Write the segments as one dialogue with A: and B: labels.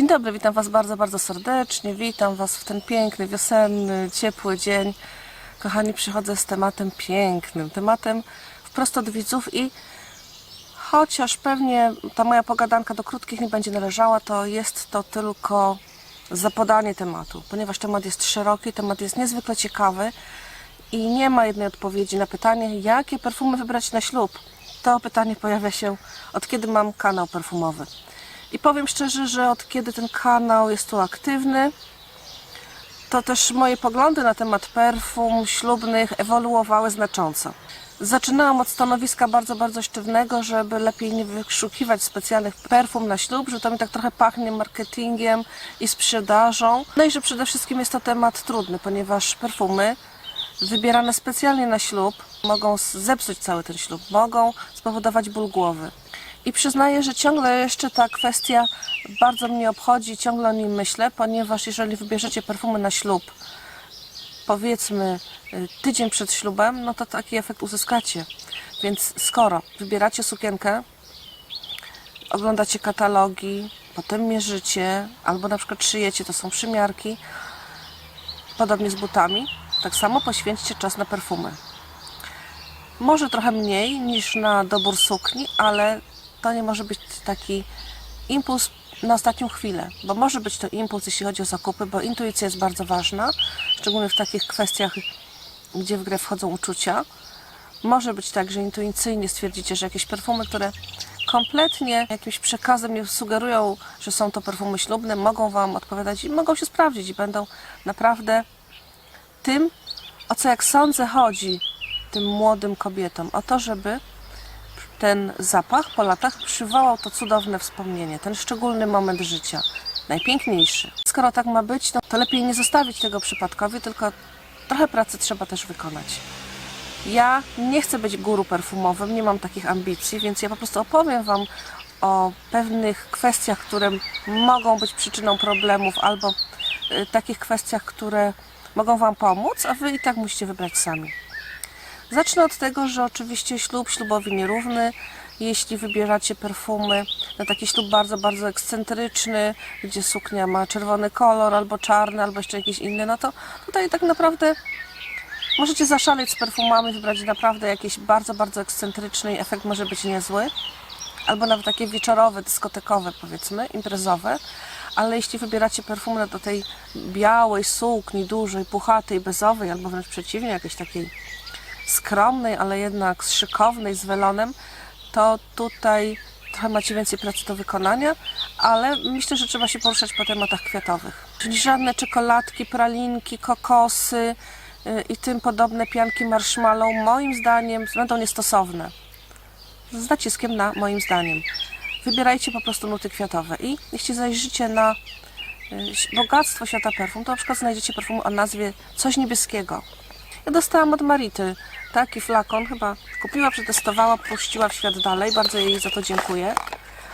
A: Dzień dobry, witam Was bardzo, bardzo serdecznie. Witam Was w ten piękny, wiosenny, ciepły dzień. Kochani, przychodzę z tematem pięknym, tematem wprost od widzów i chociaż pewnie ta moja pogadanka do krótkich nie będzie należała, to jest to tylko zapodanie tematu, ponieważ temat jest szeroki, temat jest niezwykle ciekawy i nie ma jednej odpowiedzi na pytanie, jakie perfumy wybrać na ślub. To pytanie pojawia się od kiedy mam kanał perfumowy. I powiem szczerze, że od kiedy ten kanał jest tu aktywny, to też moje poglądy na temat perfum ślubnych ewoluowały znacząco. Zaczynałam od stanowiska bardzo, bardzo sztywnego, żeby lepiej nie wyszukiwać specjalnych perfum na ślub, że to mi tak trochę pachnie marketingiem i sprzedażą. No i że przede wszystkim jest to temat trudny, ponieważ perfumy wybierane specjalnie na ślub mogą zepsuć cały ten ślub, mogą spowodować ból głowy. I przyznaję, że ciągle jeszcze ta kwestia bardzo mnie obchodzi, ciągle o nim myślę, ponieważ jeżeli wybierzecie perfumy na ślub, powiedzmy y, tydzień przed ślubem, no to taki efekt uzyskacie. Więc skoro wybieracie sukienkę, oglądacie katalogi, potem mierzycie, albo na przykład szyjecie, to są przymiarki, podobnie z butami, tak samo poświęćcie czas na perfumy. Może trochę mniej niż na dobór sukni, ale to nie może być taki impuls na ostatnią chwilę, bo może być to impuls, jeśli chodzi o zakupy, bo intuicja jest bardzo ważna, szczególnie w takich kwestiach, gdzie w grę wchodzą uczucia. Może być tak, że intuicyjnie stwierdzicie, że jakieś perfumy, które kompletnie jakimś przekazem nie sugerują, że są to perfumy ślubne, mogą Wam odpowiadać i mogą się sprawdzić i będą naprawdę tym, o co jak sądzę chodzi tym młodym kobietom. O to, żeby ten zapach po latach przywołał to cudowne wspomnienie, ten szczególny moment życia, najpiękniejszy. Skoro tak ma być, no to lepiej nie zostawić tego przypadkowi, tylko trochę pracy trzeba też wykonać. Ja nie chcę być guru perfumowym, nie mam takich ambicji, więc ja po prostu opowiem Wam o pewnych kwestiach, które mogą być przyczyną problemów, albo y, takich kwestiach, które mogą Wam pomóc, a Wy i tak musicie wybrać sami. Zacznę od tego, że oczywiście ślub ślubowi nierówny. Jeśli wybieracie perfumy na taki ślub bardzo, bardzo ekscentryczny, gdzie suknia ma czerwony kolor, albo czarny, albo jeszcze jakiś inny, no to tutaj tak naprawdę możecie zaszaleć z perfumami, wybrać naprawdę jakieś bardzo, bardzo ekscentryczne i efekt może być niezły. Albo nawet takie wieczorowe, dyskotekowe powiedzmy, imprezowe. Ale jeśli wybieracie perfumy do tej białej sukni, dużej, puchatej, bezowej, albo wręcz przeciwnie, jakiejś takiej skromnej, ale jednak szykownej, z welonem, to tutaj trochę macie więcej pracy do wykonania, ale myślę, że trzeba się poruszać po tematach kwiatowych. Czyli żadne czekoladki, pralinki, kokosy yy, i tym podobne pianki marshmallow moim zdaniem będą niestosowne. Z naciskiem na moim zdaniem. Wybierajcie po prostu nuty kwiatowe i jeśli zajrzycie na yy, bogactwo świata perfum, to na przykład znajdziecie perfum o nazwie coś niebieskiego. Ja dostałam od Marity taki flakon, chyba kupiła, przetestowała, puściła w świat dalej. Bardzo jej za to dziękuję.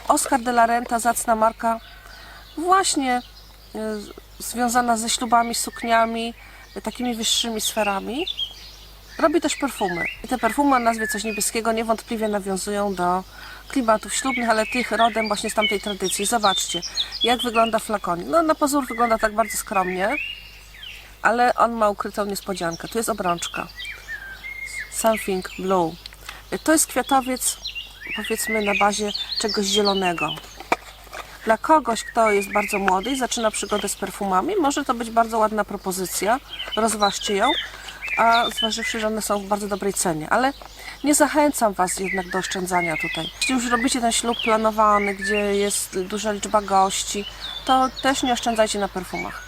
A: Oscar de la Renta, zacna marka, właśnie y, związana ze ślubami, sukniami, y, takimi wyższymi sferami. Robi też perfumy. I te perfumy o nazwie coś niebieskiego niewątpliwie nawiązują do klimatów ślubnych, ale tych rodem właśnie z tamtej tradycji. Zobaczcie, jak wygląda flakonik. No na pozór wygląda tak bardzo skromnie, ale on ma ukrytą niespodziankę. Tu jest obrączka. Something Blue. To jest kwiatowiec, powiedzmy, na bazie czegoś zielonego. Dla kogoś, kto jest bardzo młody i zaczyna przygodę z perfumami, może to być bardzo ładna propozycja. Rozważcie ją, a zważywszy, że one są w bardzo dobrej cenie. Ale nie zachęcam Was jednak do oszczędzania tutaj. Jeśli już robicie ten ślub planowany, gdzie jest duża liczba gości, to też nie oszczędzajcie na perfumach.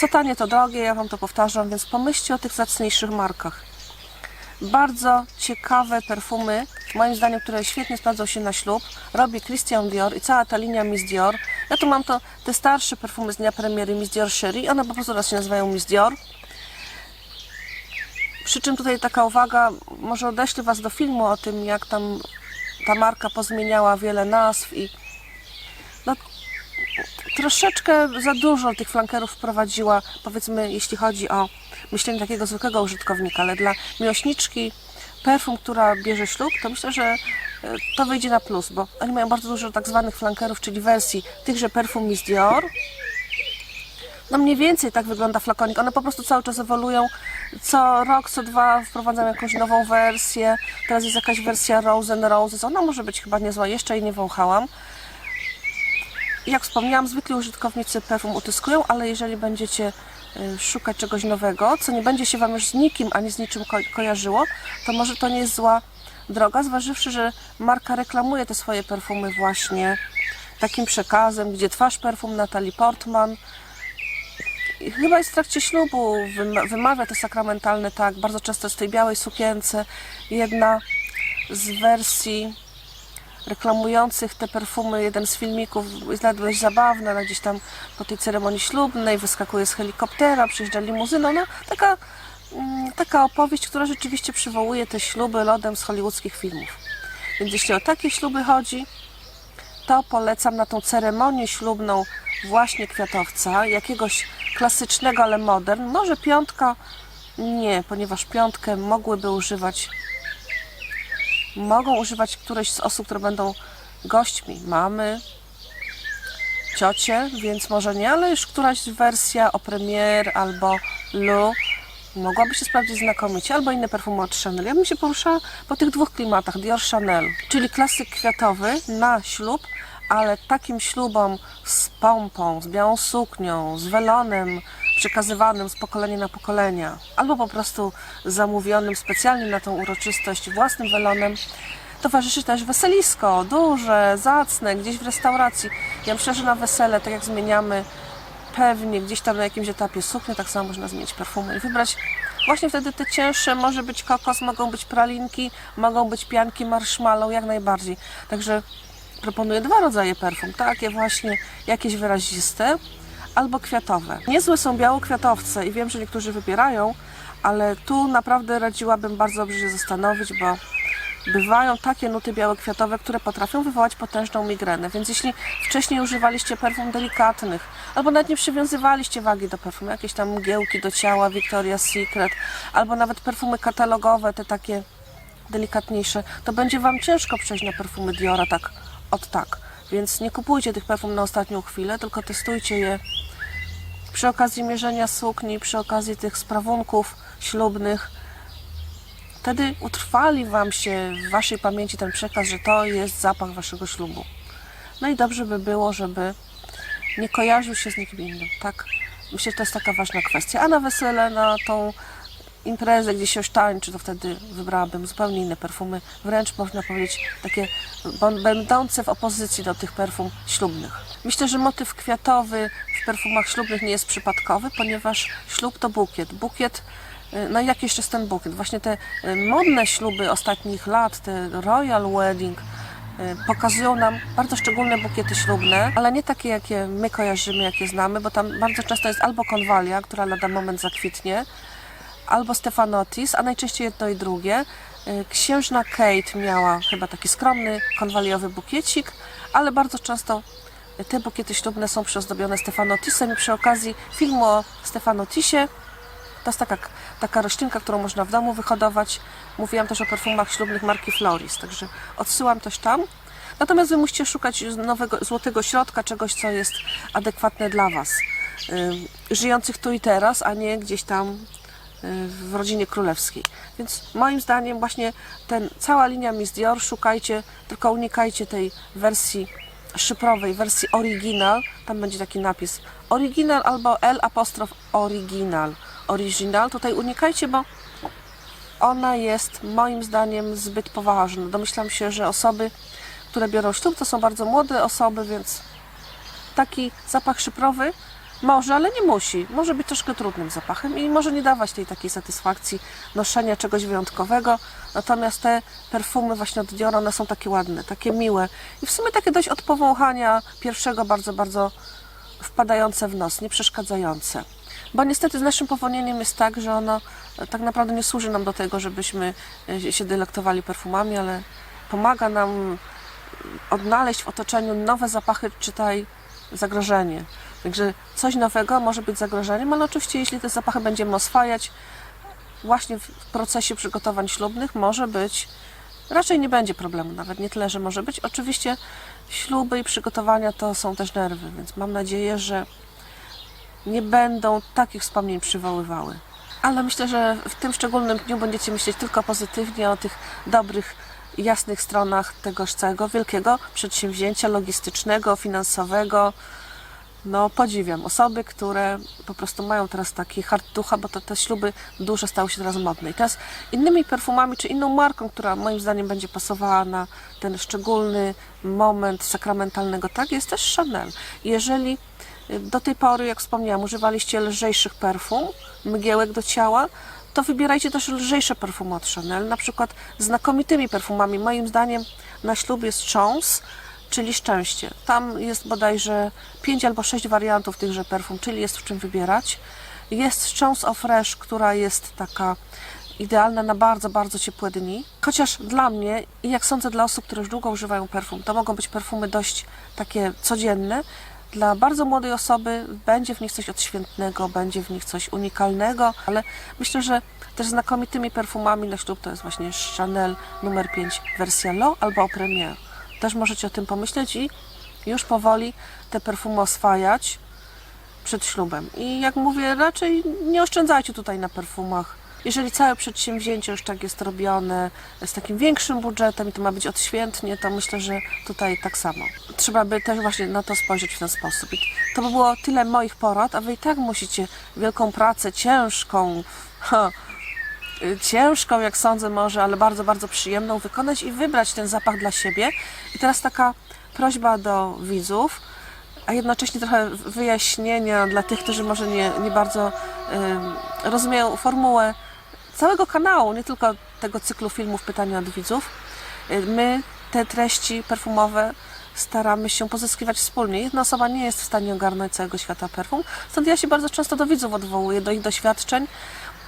A: Co tanie, to drogie, ja Wam to powtarzam, więc pomyślcie o tych zacniejszych markach. Bardzo ciekawe perfumy, moim zdaniem, które świetnie sprawdzą się na ślub, robi Christian Dior i cała ta linia Miss Dior. Ja tu mam to, te starsze perfumy z dnia premiery Miss Dior Sherry, one po prostu teraz się nazywają Miss Dior. Przy czym tutaj taka uwaga, może odeślę Was do filmu o tym, jak tam ta marka pozmieniała wiele nazw i no, troszeczkę za dużo tych flankerów wprowadziła, powiedzmy, jeśli chodzi o myślenie takiego zwykłego użytkownika, ale dla miłośniczki perfum, która bierze ślub, to myślę, że e, to wyjdzie na plus, bo oni mają bardzo dużo tak zwanych flankerów, czyli wersji tychże perfum Miss Dior. No mniej więcej tak wygląda flakonik. One po prostu cały czas ewoluują. Co rok, co dwa wprowadzam jakąś nową wersję. Teraz jest jakaś wersja Rose and Roses. Ona może być chyba niezła, jeszcze jej nie wąchałam. Jak wspomniałam, zwykli użytkownicy perfum utyskują, ale jeżeli będziecie y, szukać czegoś nowego, co nie będzie się Wam już z nikim ani z niczym ko- kojarzyło, to może to nie jest zła droga, zważywszy, że marka reklamuje te swoje perfumy właśnie takim przekazem, gdzie twarz perfum Natalie Portman i chyba jest w trakcie ślubu, wym- wymawia te sakramentalne tak, bardzo często w tej białej sukience. Jedna z wersji reklamujących te perfumy, jeden z filmików jest nawet dość zabawny, ale gdzieś tam po tej ceremonii ślubnej wyskakuje z helikoptera, przyjeżdża limuzyną, no taka, mm, taka opowieść, która rzeczywiście przywołuje te śluby lodem z hollywoodzkich filmów. Więc jeśli o takie śluby chodzi, to polecam na tą ceremonię ślubną właśnie kwiatowca, jakiegoś klasycznego, ale modern. Może piątka nie, ponieważ piątkę mogłyby używać mogą używać któreś z osób, które będą gośćmi, mamy, ciocie, więc może nie, ale już któraś wersja o premier albo Lu mogłaby się sprawdzić znakomicie, albo inne perfumy od Chanel. Ja bym się poruszała po tych dwóch klimatach, Dior Chanel, czyli klasyk kwiatowy na ślub, ale takim ślubom z pompą, z białą suknią, z welonem przekazywanym z pokolenia na pokolenia, albo po prostu zamówionym specjalnie na tą uroczystość własnym welonem, towarzyszy też weselisko, duże, zacne, gdzieś w restauracji. Ja myślę, że na wesele, tak jak zmieniamy pewnie gdzieś tam na jakimś etapie suknię, tak samo można zmienić perfumy i wybrać właśnie wtedy te cięższe, może być kokos, mogą być pralinki, mogą być pianki marshmallow, jak najbardziej. Także proponuję dwa rodzaje perfum, takie właśnie jakieś wyraziste albo kwiatowe. Niezłe są białokwiatowce i wiem, że niektórzy wybierają, ale tu naprawdę radziłabym bardzo dobrze się zastanowić, bo bywają takie nuty białokwiatowe, które potrafią wywołać potężną migrenę. Więc jeśli wcześniej używaliście perfum delikatnych, albo nawet nie przywiązywaliście wagi do perfum, jakieś tam mgiełki do ciała, Victoria's Secret, albo nawet perfumy katalogowe, te takie delikatniejsze, to będzie Wam ciężko przejść na perfumy Diora tak od tak. Więc nie kupujcie tych perfum na ostatnią chwilę, tylko testujcie je przy okazji mierzenia sukni, przy okazji tych sprawunków ślubnych. Wtedy utrwali Wam się w Waszej pamięci ten przekaz, że to jest zapach Waszego ślubu. No i dobrze by było, żeby nie kojarzył się z nikim innym, tak? Myślę, że to jest taka ważna kwestia. A na wesele, na tą imprezę, gdzie się już tańczy, to wtedy wybrałabym zupełnie inne perfumy. Wręcz można powiedzieć takie będące w opozycji do tych perfum ślubnych. Myślę, że motyw kwiatowy w perfumach ślubnych nie jest przypadkowy, ponieważ ślub to bukiet. Bukiet y, no i jaki jeszcze jest ten bukiet? Właśnie te y, modne śluby ostatnich lat, te royal wedding, y, pokazują nam bardzo szczególne bukiety ślubne, ale nie takie, jakie my kojarzymy, jakie znamy, bo tam bardzo często jest albo konwalia, która lada moment zakwitnie, albo Stefanotis, a najczęściej jedno i drugie. Y, Księżna Kate miała chyba taki skromny, konwaliowy bukiecik, ale bardzo często te bukiety ślubne są przyozdobione Stefanotisem i przy okazji filmu o Stefanotisie to jest taka, taka roślinka, którą można w domu wyhodować. Mówiłam też o perfumach ślubnych marki Floris, także odsyłam też tam. Natomiast Wy musicie szukać nowego, złotego środka, czegoś, co jest adekwatne dla Was. Ym, żyjących tu i teraz, a nie gdzieś tam w rodzinie królewskiej. Więc moim zdaniem właśnie ten, cała linia Miss Dior, szukajcie, tylko unikajcie tej wersji szyfrowej, wersji original, tam będzie taki napis original albo L apostrof original. Original, tutaj unikajcie, bo ona jest moim zdaniem zbyt poważna. Domyślam się, że osoby, które biorą ślub, to są bardzo młode osoby, więc taki zapach szyfrowy może, ale nie musi. Może być troszkę trudnym zapachem i może nie dawać tej takiej satysfakcji noszenia czegoś wyjątkowego. Natomiast te perfumy właśnie od Diora, one są takie ładne, takie miłe i w sumie takie dość od powąchania pierwszego bardzo, bardzo wpadające w nos, nie przeszkadzające. Bo niestety z naszym powonieniem jest tak, że ono e, tak naprawdę nie służy nam do tego, żebyśmy e, się delektowali perfumami, ale pomaga nam odnaleźć w otoczeniu nowe zapachy, czytaj zagrożenie. Także coś nowego może być zagrożeniem, ale oczywiście jeśli te zapachy będziemy oswajać właśnie w procesie przygotowań ślubnych, może być raczej nie będzie problemu, nawet nie tyle, że może być. Oczywiście śluby i przygotowania to są też nerwy, więc mam nadzieję, że nie będą takich wspomnień przywoływały. Ale myślę, że w tym szczególnym dniu będziecie myśleć tylko pozytywnie o tych dobrych, jasnych stronach tegoż całego wielkiego przedsięwzięcia logistycznego, finansowego. No, podziwiam osoby, które po prostu mają teraz taki hard ducha, bo to te śluby duże stały się teraz modne. I teraz innymi perfumami, czy inną marką, która moim zdaniem będzie pasowała na ten szczególny moment sakramentalnego, tak, jest też Chanel. Jeżeli y, do tej pory, jak wspomniałam, używaliście lżejszych perfum, mgiełek do ciała, to wybierajcie też lżejsze perfumy od Chanel, na przykład znakomitymi perfumami. Moim zdaniem na ślub jest Chance, czyli szczęście. Tam jest bodajże 5 albo 6 wariantów tychże perfum, czyli jest w czym wybierać. Jest Chance of Fresh, która jest taka idealna na bardzo, bardzo ciepłe dni. Chociaż dla mnie i jak sądzę dla osób, które już długo używają perfum, to mogą być perfumy dość takie codzienne. Dla bardzo młodej osoby będzie w nich coś odświętnego, będzie w nich coś unikalnego, ale myślę, że też znakomitymi perfumami na ślub to jest właśnie Chanel numer 5 wersja Low albo Premier. Też możecie o tym pomyśleć i już powoli te perfumy oswajać przed ślubem. I jak mówię, raczej nie oszczędzajcie tutaj na perfumach. Jeżeli całe przedsięwzięcie już tak jest robione z takim większym budżetem i to ma być odświętnie, to myślę, że tutaj tak samo. Trzeba by też właśnie na to spojrzeć w ten sposób. I to by było tyle moich porad, a wy i tak musicie wielką pracę, ciężką, ha, ciężką, jak sądzę może, ale bardzo, bardzo przyjemną wykonać i wybrać ten zapach dla siebie. I teraz taka prośba do widzów, a jednocześnie trochę wyjaśnienia dla tych, którzy może nie, nie bardzo y, rozumieją formułę całego kanału, nie tylko tego cyklu filmów Pytania od widzów. Y, My te treści perfumowe staramy się pozyskiwać wspólnie. Jedna osoba nie jest w stanie ogarnąć całego świata perfum, stąd ja się bardzo często do widzów odwołuję, do ich doświadczeń,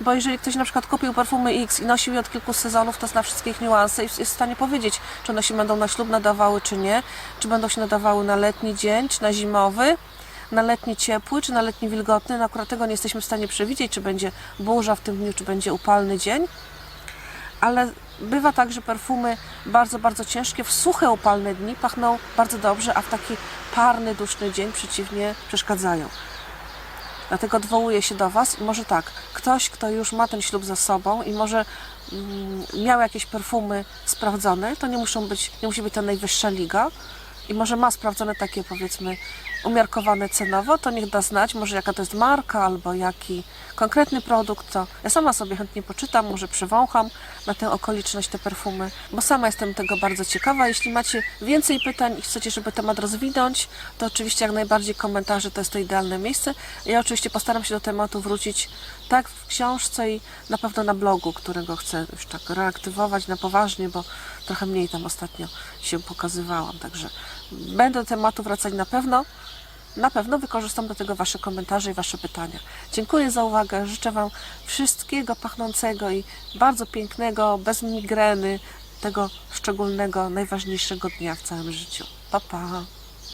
A: bo jeżeli ktoś na przykład kupił perfumy X i nosił je od kilku sezonów, to zna wszystkie ich niuanse i jest w stanie powiedzieć, czy one się będą na ślub nadawały, czy nie, czy będą się nadawały na letni dzień, czy na zimowy, na letni ciepły, czy na letni wilgotny. No akurat tego nie jesteśmy w stanie przewidzieć, czy będzie burza w tym dniu, czy będzie upalny dzień ale bywa tak, że perfumy bardzo, bardzo ciężkie w suche, upalne dni pachną bardzo dobrze, a w taki parny, duszny dzień przeciwnie przeszkadzają. Dlatego odwołuję się do Was i może tak, ktoś, kto już ma ten ślub za sobą i może mm, miał jakieś perfumy sprawdzone, to nie muszą być, nie musi być to najwyższa liga i może ma sprawdzone takie powiedzmy umiarkowane cenowo, to niech da znać, może jaka to jest marka albo jaki konkretny produkt, to ja sama sobie chętnie poczytam, może przewącham na tę okoliczność te perfumy, bo sama jestem tego bardzo ciekawa. Jeśli macie więcej pytań i chcecie, żeby temat rozwinąć, to oczywiście jak najbardziej komentarze to jest to idealne miejsce. Ja oczywiście postaram się do tematu wrócić tak w książce i na pewno na blogu, którego chcę już tak reaktywować na poważnie, bo trochę mniej tam ostatnio się pokazywałam, także będę do tematu wracać na pewno. Na pewno wykorzystam do tego Wasze komentarze i Wasze pytania. Dziękuję za uwagę. Życzę Wam wszystkiego pachnącego i bardzo pięknego, bez migreny, tego szczególnego, najważniejszego dnia w całym życiu. Pa, pa.